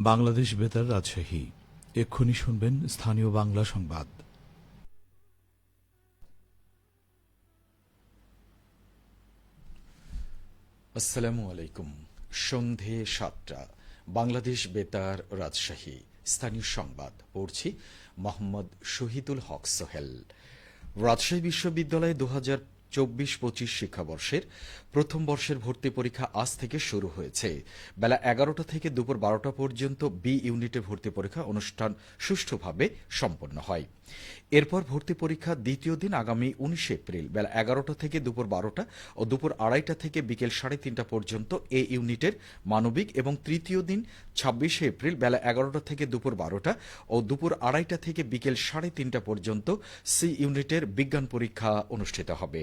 বাংলাদেশ বেতার রাজশাহী। এক্ষুনি শুনবেন স্থানীয় বাংলা সংবাদ। আসসালামু আলাইকুম। সন্ধে সাতটা। বাংলাদেশ বেতার রাজশাহী। স্থানীয় সংবাদ। পড়ছি মোহাম্মদ শহীদুল হক সোহেল। রাজশাহী বিশ্ববিদ্যালয়ে দু হাজার চব্বিশ পঁচিশ শিক্ষাবর্ষের প্রথম বর্ষের ভর্তি পরীক্ষা আজ থেকে শুরু হয়েছে। বেলা এগারোটা থেকে দুপুর বারোটা পর্যন্ত বি ইউনিটে ভর্তি পরীক্ষা অনুষ্ঠান সুষ্ঠুভাবে সম্পন্ন হয়। এরপর ভর্তি পরীক্ষা দ্বিতীয় দিন আগামী উনিশে এপ্রিল বেলা এগারোটা থেকে দুপুর বারোটা ও দুপুর আড়াইটা থেকে বিকেল সাড়ে তিনটা পর্যন্ত এ ইউনিটের মানবিক এবং তৃতীয় দিন ছাব্বিশে এপ্রিল বেলা এগারোটা থেকে দুপুর বারোটা ও দুপুর আড়াইটা থেকে বিকেল সাড়ে তিনটা পর্যন্ত সি ইউনিটের বিজ্ঞান পরীক্ষা অনুষ্ঠিত হবে।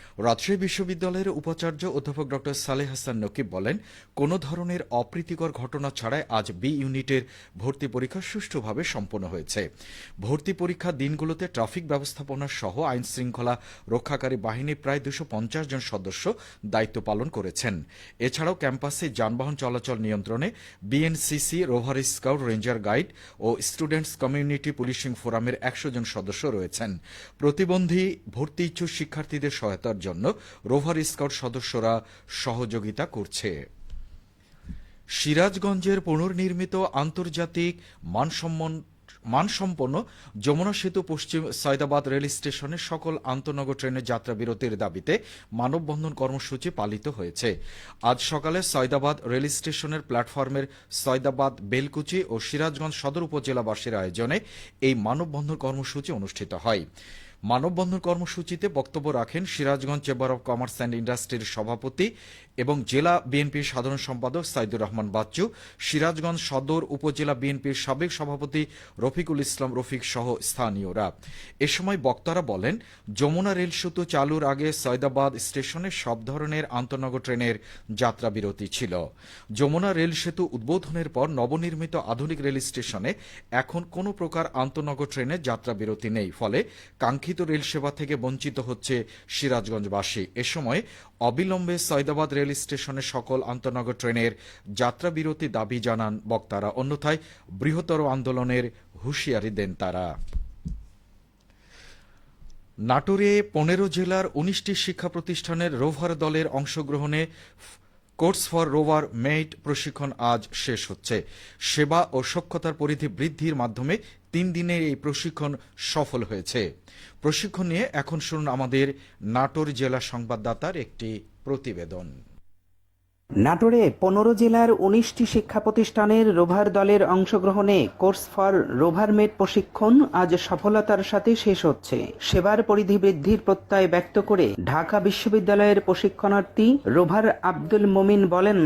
রাজশাহী বিশ্ববিদ্যালয়ের উপাচার্য অধ্যাপক ড. সালেহ হাসান নকিব বলেন, কোনো ধরনের অপ্রীতিকর ঘটনা ছাড়াই আজ বি ইউনিটের ভর্তি পরীক্ষা সুষ্ঠুভাবে সম্পন্ন হয়েছে। ভর্তি পরীক্ষা দিনগুলোতে ট্রাফিক ব্যবস্থাপনা সহ আইন শৃঙ্খলা রক্ষাকারী বাহিনীর প্রায় দুশো পঞ্চাশ জন সদস্য দায়িত্ব পালন করেছেন। এছাড়াও ক্যাম্পাসে যানবাহন চলাচল নিয়ন্ত্রণে BNCC rover scout ranger guide ও স্টুডেন্টস কমিউনিটি পুলিশিং ফোরামের একশো জন সদস্য রয়েছেন। প্রতিবন্ধী, ভর্তি ইচ্ছুক শিক্ষার্থীদের সহায়তার জন্য রোভার স্কাউট সদস্যরা সহযোগিতা করছে। সিরাজগঞ্জের পুনর্নির্মিত আন্তর্জাতিক মানসম্মন মানসম্পন্ন যমুনা সেতু পশ্চিম সৈদাবাদ রেল স্টেশনে সকল আন্তনগর ট্রেনের যাত্রা বিরতির দাবিতে মানববন্ধন কর্মসূচি পালিত হয়েছে। আজ সকালে সৈদাবাদ রেল স্টেশনের প্ল্যাটফর্মের সৈদাবাদ বেলকুচি ও সিরাজগঞ্জ সদর উপজেলাবাসীর আয়োজনে এই মানববন্ধন কর্মসূচি অনুষ্ঠিত হয়। মানববন্ধন কর্মসূচিতে বক্তব্য রাখেন Sirajganj chamber of commerce and ইন্ডাস্ট্রির সভাপতি এবং জেলা বিএনপির সাধারণ সম্পাদক সাইদুর রহমান বাচ্চু, সিরাজগঞ্জ সদর উপজেলা বিএনপির সাবেক সভাপতি রফিকুল ইসলাম রফিক সহ স্থানীয়রা। এ সময় বক্তারা বলেন, যমুনা রেল সেতু চালুর আগে সৈদাবাদ স্টেশনে সব ধরনের আন্তনগর ট্রেনের যাত্রা বিরতি ছিল। যমুনা রেল সেতু উদ্বোধনের পর নবনির্মিত আধুনিক রেল স্টেশনে এখন কোনো প্রকার আন্তনগর ট্রেনের যাত্রা বিরতি নেই। ফলে কাঙ্ক্ষিত রেল সেবা থেকে বঞ্চিত হচ্ছে সিরাজগঞ্জবাসী। এ সময় অবিলম্বে সৈদাবাদ রেল স্টেশনে সকল আন্তনগর ট্রেনের যাত্রা বিরতি দাবি জানান বক্তারা। অন্যথায় বৃহত্তর আন্দোলনের হুঁশিয়ারি দেন তারা। নাটোরে পনেরো জেলার উনিশটি শিক্ষা প্রতিষ্ঠানের রোভার দলের অংশগ্রহণে কোর্স ফর রোভার মেইট প্রশিক্ষণ আজ শেষ হচ্ছে। সেবা ও সক্ষতার পরিধি বৃদ্ধির মাধ্যমে তিন দিনের এই প্রশিক্ষণ সফল হয়েছে। প্রশিক্ষণ নিয়ে এখন শুনুন আমাদের নাটোর জেলা সংবাদদাতার একটি প্রতিবেদন। নাটোরে পনেরো জেলার উনিশটি শিক্ষা প্রতিষ্ঠানের রোভার দলের অংশগ্রহণে কোর্স ফর রোভার মেট প্রশিক্ষণ আজ সফলতার সাথে শেষ হচ্ছে। সেবার পরিধি বৃদ্ধির প্রত্যয় ব্যক্ত করে ঢাকা বিশ্ববিদ্যালয়ের প্রশিক্ষণার্থী রোভার আব্দুল মোমিন বলেন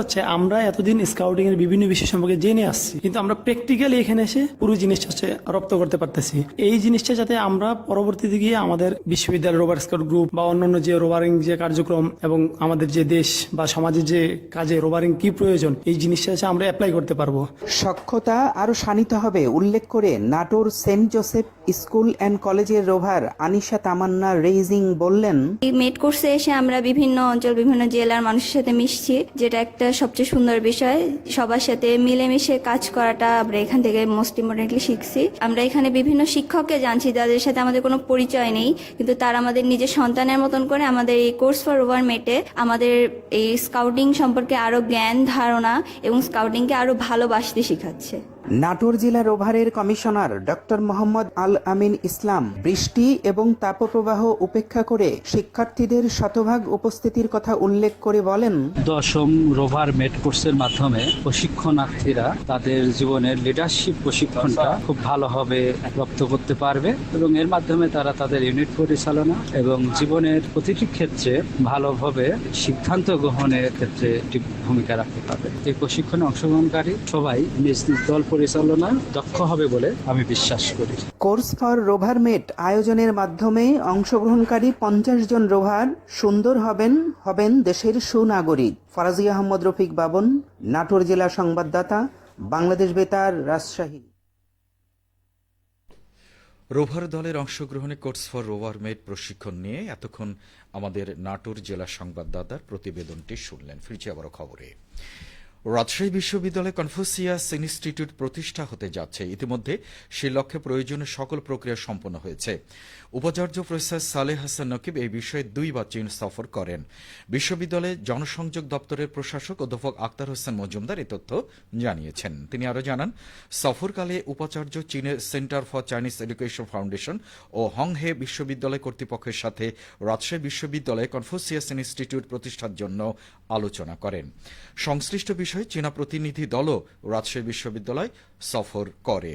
হচ্ছে, আমরা এতদিন স্কাউটিং এর বিভিন্ন বিষয় সম্পর্কে জেনে আসছি, কিন্তু আমরা প্র্যাকটিক্যালি এখানে এসে পুরো জিনিসটা হচ্ছে রপ্ত করতে পারতেছি। এই জিনিসটা যাতে আমরা পরবর্তীতে গিয়ে আমাদের বিশ্ববিদ্যালয় রোভার স্কাউট গ্রুপ বা অন্যান্য যে রোভারিং যে কার্যক্রম এবং আমাদের যে দেশ বা সমাজের যে কাজে রোভারিং কি প্রয়োজন এই জিনিসটা হচ্ছে আমরা অ্যাপ্লাই করতে পারব। সক্ষতা আরও শানিত হবে উল্লেখ করে Natore saint Joseph school and কলেজের রোভার আনিশা তামান্না রেইজিং বললেন এই মেড কোর্সে এসে আমরা বিভিন্ন অঞ্চল বিভিন্ন জেলার মানুষের সাথে মিশছি যেটা একটা সবচেয়ে সুন্দর বিষয়। সবার সাথে মিলেমিশে কাজ করাটা আমরা এখান থেকে মোস্ট ইম্পর্টেন্টলি শিখছি। আমরা এখানে বিভিন্ন শিক্ষককে জানছি যাদের সাথে আমাদের কোনো পরিচয় নেই কিন্তু তারা আমাদের নিজের সন্তানের মতন করে আমাদের এই কোর্স ফর ওভার মেটে আমাদের এই স্কাউটিং সম্পর্কে আরও জ্ঞান ধারণা এবং স্কাউটিংকে আরও ভালোবাসতে শেখাচ্ছে। নাটোর জেলার রোভারের কমিশনার ডক্টর মোহাম্মদ আল আমিন ইসলাম বৃষ্টি এবং তাপপ্রবাহ উপেক্ষা করে শিক্ষার্থীদের শতভাগ উপস্থিতির কথা উল্লেখ করে বলেন, দশম রোভার মেট কোর্সের মাধ্যমে প্রশিক্ষণার্থীরা তাদের জীবনের লিডারশিপ প্রশিক্ষণটা খুব ভালোভাবে রপ্ত করতে পারবে এবং এর মাধ্যমে তারা তাদের ইউনিট পরিচালনা এবং জীবনের প্রতিটি ক্ষেত্রে ভালোভাবে সিদ্ধান্ত গ্রহণের ক্ষেত্রে একটি ভূমিকা রাখতে পারবে। এই প্রশিক্ষণে অংশগ্রহণকারী সবাই নিজ দল পরিচালনায় দক্ষ হবে বলে আমি বিশ্বাস করি। কোর্স ফর রোভার মেট আয়োজনের মাধ্যমে অংশগ্রহণকারী পঞ্চাশ জন রোভার সুন্দর হবেন হবেন দেশের সুনাগরিক। ফরাজি আহমদ রফিক বাবন নাটোর জেলা সংবাদদাতা বাংলাদেশ বেতার রাজশাহী। রোভার দলের অংশগ্রহণে কোর্স ফর রোভার মেড প্রশিক্ষণ নিয়ে এতক্ষণ আমাদের নাটোর জেলা সংবাদদাতার প্রতিবেদনটি শুনলেন। ফিরছি আবারও খবরে। রাজশাহী বিশ্ববিদ্যালয়ে কনফুসিয়াস ইনস্টিটিউট প্রতিষ্ঠা হতে যাচ্ছে। ইতিমধ্যে সে লক্ষ্যে প্রয়োজনীয় সকল প্রক্রিয়া সম্পন্ন হয়েছে। উপাচার্য প্রফেসর সালেহ হাসান নকিব এই বিষয়ে দুইবার চীন সফর করেন। বিশ্ববিদ্যালয়ে জনসংযোগ দপ্তরের প্রশাসক অধ্যাপক আক্তার হোসেন মজুমদার এ তথ্য জানিয়েছেন। তিনি আরও জানান, সফরকালে উপাচার্য চীনের centre for Chinese education foundation O Honghe বিশ্ববিদ্যালয় কর্তৃপক্ষের সাথে রাজশাহী বিশ্ববিদ্যালয়ে কনফুসিয়াস ইনস্টিটিউট প্রতিষ্ঠার জন্য আলোচনা করেন। সংশ্লিষ্ট বিষয়ে চীনা প্রতিনিধি দলও রাজশাহী বিশ্ববিদ্যালয় সফর করে।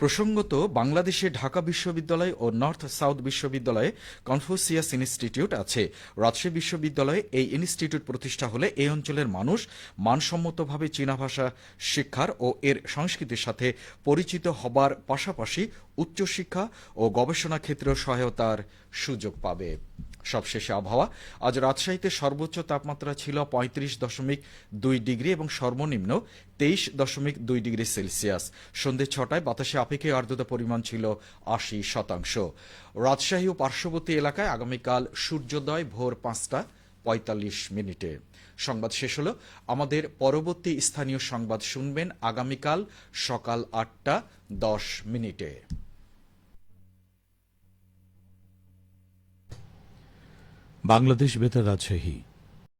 প্রসঙ্গত, বাংলাদেশে ঢাকা বিশ্ববিদ্যালয় ও নর্থ সাউথ বিশ্ববিদ্যালয়ে কনফুসিয়াস ইনস্টিটিউট আছে। রাজশাহী বিশ্ববিদ্যালয়ে এই ইনস্টিটিউট প্রতিষ্ঠা হলে এই অঞ্চলের মানুষ মানসম্মতভাবে চীনা ভাষা শিক্ষার ও এর সংস্কৃতির সাথে পরিচিত হবার পাশাপাশি উচ্চশিক্ষা ও গবেষণা ক্ষেত্রেও সহায়তার সুযোগ পাবে। সবশেষে আবহাওয়া। আজ রাজশাহীতে সর্বোচ্চ তাপমাত্রা ছিল পঁয়ত্রিশ দশমিক দুই ডিগ্রি এবং সর্বনিম্ন তেইশ দশমিক দুই ডিগ্রি সেলসিয়াস। সন্ধে ছটায় বাতাসে আপেক্ষিক আর্দ্রতা পরিমাণ ছিল আশি শতাংশ। রাজশাহী ও পার্শ্ববর্তী এলাকায় আগামীকাল সূর্যোদয় ভোর পাঁচটা পঁয়তাল্লিশ মিনিটে। সংবাদ শেষ হলো। আমাদের পরবর্তী স্থানীয় সংবাদ শুনবেন আগামীকাল সকাল আটটা দশ মিনিটে। বাংলাদেশ বেতার রাজশাহী।